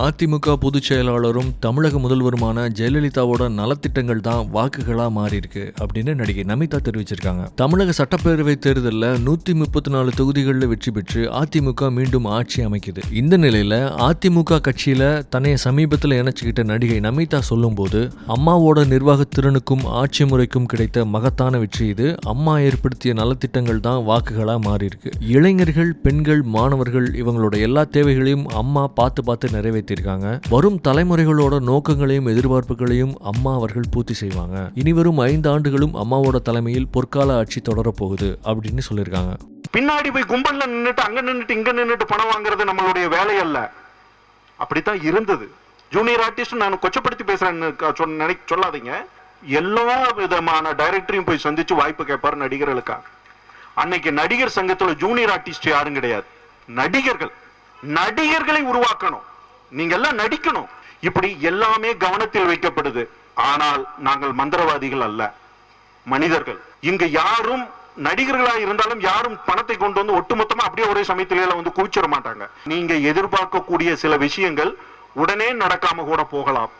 அதிமுக பொதுச் செயலாளரும் தமிழக முதல்வருமான ஜெயலலிதாவோட நலத்திட்டங்கள் தான் வாக்குகளா மாறியிருக்கு அப்படின்னு நடிகை நமிதா தெரிவிச்சிருக்காங்க. தமிழக சட்டப்பேரவை தேர்தலில் நூத்தி முப்பத்தி நாலு தொகுதிகளில் வெற்றி பெற்று அதிமுக மீண்டும் ஆட்சி அமைக்குது. இந்த நிலையில அதிமுக கட்சியில தன்னைய சமீபத்தில் இணைச்சுக்கிட்ட நடிகை நமிதா சொல்லும்போது அம்மாவோட நிர்வாக திறனுக்கும் ஆட்சி முறைக்கும் கிடைத்த மகத்தான வெற்றி இது. அம்மா ஏற்படுத்திய நலத்திட்டங்கள் தான் வாக்குகளா மாறியிருக்கு. இளைஞர்கள் பெண்கள் மாணவர்கள் இவங்களோட எல்லா தேவைகளையும் அம்மா பார்த்து பார்த்து நிறைவேற்றியிருக்காங்க வரும் தலைமுறைகளோட நோக்கங்களையும் எதிர்பார்ப்புகளையும் அம்மா அவர்கள் பூர்த்தி செய்வாங்க. இனி வரும் ஐந்து ஆண்டுகளும் அம்மாவோட தலைமையில் பொற்கால ஆட்சி தொடரப்போகுது அப்படின்னு சொல்லியிருக்காங்க. பின்னாடி போய் கும்பல்ல நின்றுட்டு அங்க நின்னுட்டு இங்க நின்னுட்டு பணம் வாங்குறது நம்மளுடைய வேலை அல்ல. அப்படித்தான் இருந்தது. ஜூனியர் ஆர்டிஸ்ட் நான் கொச்சப்படுத்தி பேசுறேன்னு நினை சொல்லாதீங்க. எல்லா விதமான டைரக்டரையும் போய் சந்திச்சு வாய்ப்பு கேட்பாரு நடிகர்களுக்காக அன்னைக்கு நடிகர் சங்கத்துல ஜூனியர் ஆர்டிஸ்ட் யாரும் கிடையாது. நடிகர்கள். நடிகர்களை உருவாக்கணும். நீங்க எல்லாம் நடிக்கணும். இப்படி எல்லாமே கவனத்தில் வைக்கப்படுது. ஆனால் நாங்கள் மந்திரவாதிகள் அல்ல. மனிதர்கள். இங்க யாரும் நடிகர்களா இருந்தாலும் யாரும் பணத்தை கொண்டு வந்து ஒட்டுமொத்தமா அப்படியே ஒரே சமயத்தில வந்து குவிச்சிட மாட்டாங்க. நீங்க எதிர்பார்க்கக்கூடிய சில விஷயங்கள் உடனே நடக்காம கூட போகலாம்.